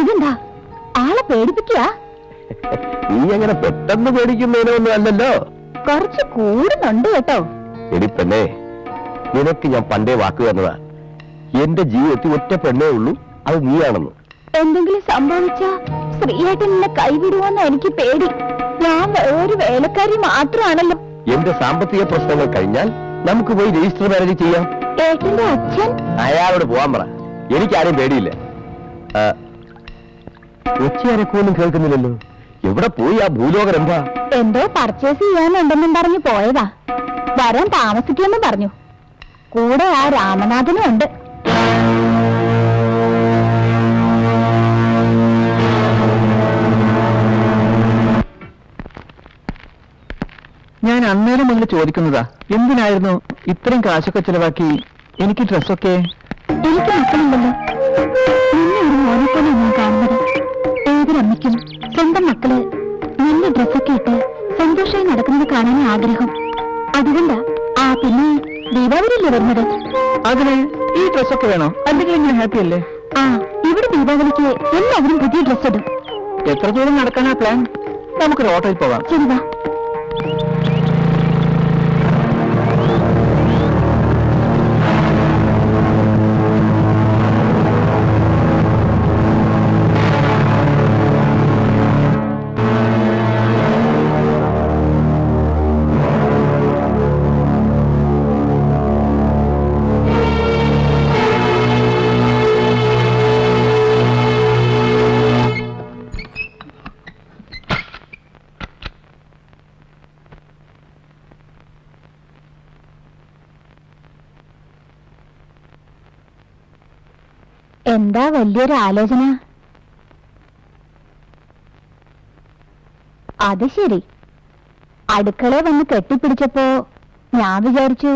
ഇതെന്താ? ആളെ പേടിപ്പിക്കുക? നീ അങ്ങനെ പെട്ടെന്ന് പേടിക്കുന്നതിനൊന്നും അല്ലല്ലോ. കുറച്ച് കൂടുന്നുണ്ട് കേട്ടോ. എടി പെണ്ണേ നിനക്ക് ഞാൻ പണ്ടേ വാക്ക് തന്നതാ. എന്റെ ജീവിതത്തിൽ ഒറ്റ പെണ്ണേ ഉള്ളൂ അത് നീയാണെന്ന്. എന്തെങ്കിലും സംഭവിച്ച ശ്രീയേട്ടൻ എന്നെ കൈവിടുവെന്ന് എനിക്ക് പേടി. ഞാൻ ഒരു വേലക്കാരി മാത്രമാണല്ലോ എന്റെ സാമ്പത്തിക പ്രശ്നങ്ങൾ കഴിഞ്ഞാൽ നമുക്ക് പോയി രജിസ്റ്റർ മാരേജ് ചെയ്യാം. ഏട്ടന്റെ അച്ഛൻ? അയാളോട് പോവാൻ പറ. എനിക്കാരും പേടിയില്ല. ഒച്ചയരക്കൊന്നും കേൾക്കുന്നില്ലല്ലോ. എവിടെ പോയി ആ ഭൂലോകം എന്താ? എന്തോ പർച്ചേസ് ചെയ്യാനുണ്ടെന്നും പറഞ്ഞു പോയതാ. വരാൻ താമസിക്കുമെന്നും പറഞ്ഞു. കൂടെ ആ രാമനാഥനും ഉണ്ട്. അന്നേരം മുതൽ ചോദിക്കുന്നതാ. എന്തിനായിരുന്നു ഇത്രയും കാശൊക്കെ ചിലവാക്കി എനിക്ക് ഡ്രസ്സൊക്കെ? എനിക്ക് മക്കളില്ലല്ലോ നിന്നെ ഒരു മോനെ പോലെ ഞാൻ കാണുന്നത്. ഏതൊരമ്മയ്ക്കും സ്വന്തം മക്കൾ നല്ല ഡ്രസ്സൊക്കെ ഇട്ട് സന്തോഷമായി നടക്കുന്നത് കാണാനേ ആഗ്രഹം. അതുകൊണ്ടാ ആ പിന്നെ ദീപാവലിയല്ലേ വരുന്നത്? അതിന് ഈ ഡ്രസ്സൊക്കെ വേണോ? അല്ലെങ്കിൽ ഞാൻ ഹാപ്പി അല്ലേ? ആ ഇവിടെ ദീപാവലിക്ക് എല്ലാവരും പുതിയ ഡ്രസ്സ് ഇടും. എത്ര ദൂരം നടക്കാനാ പ്ലാൻ നമുക്കൊരു ഓട്ടോയിൽ പോവാം ശരി വാ. എന്താ വലിയൊരു ആലോചന? അത് ശരി. അടുക്കള വന്ന് കെട്ടിപ്പിടിച്ചപ്പോ ഞാൻ വിചാരിച്ചു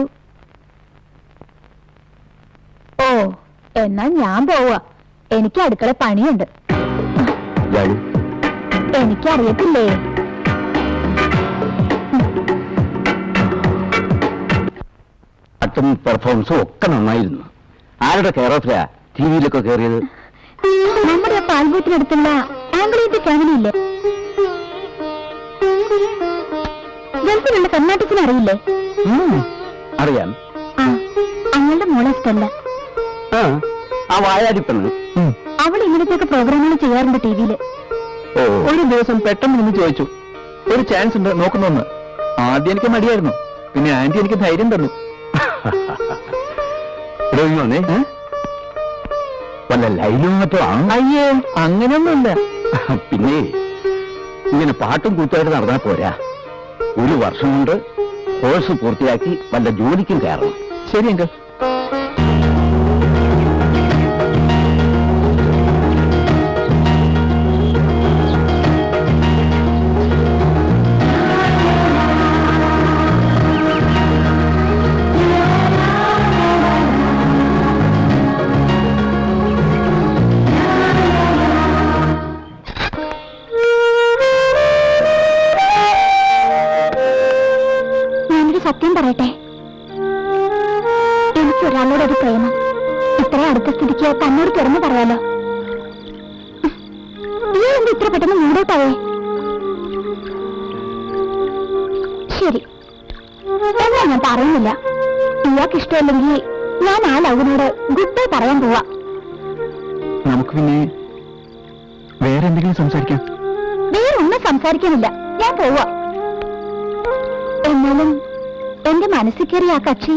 ഓ എന്നാൽ ഞാൻ പോവാ എനിക്ക് അടുക്കള പണിയുണ്ട്. എനിക്കറിയത്തില്ലേ? പാട്ടും പെർഫോമൻസും ഒക്കെ നന്നായിരുന്നു. ആരുടെ കെയർ ഓഫിലാ ടി വിയിലൊക്കെ കയറിയത് നമ്മുടെ പാൽബൂത്തിനടുത്തുള്ള ആംഗ്ലേറ്റ് ഫാമിലി ഇല്ലേ? ഗൾഫിലുള്ള കർണാടകത്തിന് അറിയില്ലേ? അറിയാം. ആ അവളുടെ മോളെ സ്റ്റെല്ല ആ ആ വായാടിപ്പെണ്ണ്. അവൾ ഇങ്ങനത്തെയൊക്കെ പ്രോഗ്രാമുകൾ ചെയ്യാറുണ്ട് ടി വിയിൽ. ഒരു ദിവസം പെട്ടെന്ന് നിന്ന് ചോദിച്ചു. ഒരു ചാൻസ് ഉണ്ട് നോക്കുന്നൊന്ന്. ആദ്യം എനിക്ക് മടിയായിരുന്നു. പിന്നെ ആന്റി എനിക്ക് ധൈര്യം തന്നു. വന്നേ. വല്ല മറ്റോ ആണ് അയ്യേ അങ്ങനെയൊന്നുമില്ല പിന്നെ ഇങ്ങനെ പാട്ടും കൂത്തായിട്ട് നടന്നാൽ പോരാ. ഒരു വർഷം കൊണ്ട് കോഴ്സ് പൂർത്തിയാക്കി വല്ല ജോലിക്കും കയറണം. ശരി അങ്കിൾ. സത്യം പറയട്ടെ? എനിക്ക് ഒരാളോടൊരു പ്രേമം. ഇത്ര അടുത്ത സ്ഥിതിക്ക് തന്നോട് തുറന്നു പറയാലോ? നീ എന്ത് ഇത്ര പെട്ടെന്ന് മൂടോട്ടാവേ? ശരി. എന്നാ ഞാൻ പറയുന്നില്ല. ഇയാൾക്ക് ഇഷ്ടമല്ലെങ്കിൽ ഞാൻ ആ ലവിനോട് ഗുഡ് ബൈ പറയാൻ പോവാ. നമുക്ക് പിന്നെ വേറെ എന്തെങ്കിലും സംസാരിക്കാം? വേറെ ഒന്നും സംസാരിക്കാനില്ല ഞാൻ പോവാ. എന്നാലും എന്റെ മനസ്സിൽ കയറി ആ കക്ഷി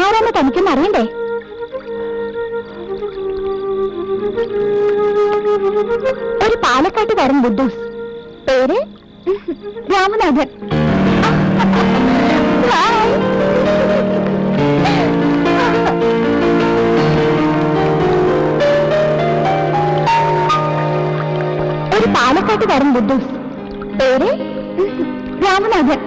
ആരാണ് തനിക്കൊന്ന് അറിയണ്ടേ? ഒരു പാലക്കാട്ടുകാരൻ ബുദ്ധൂസ് പേര് രാമനാഥൻ. ഒരു പാലക്കാട്ടുകാരൻ ബുദ്ധൂസ് പേര് രാമനാഥൻ.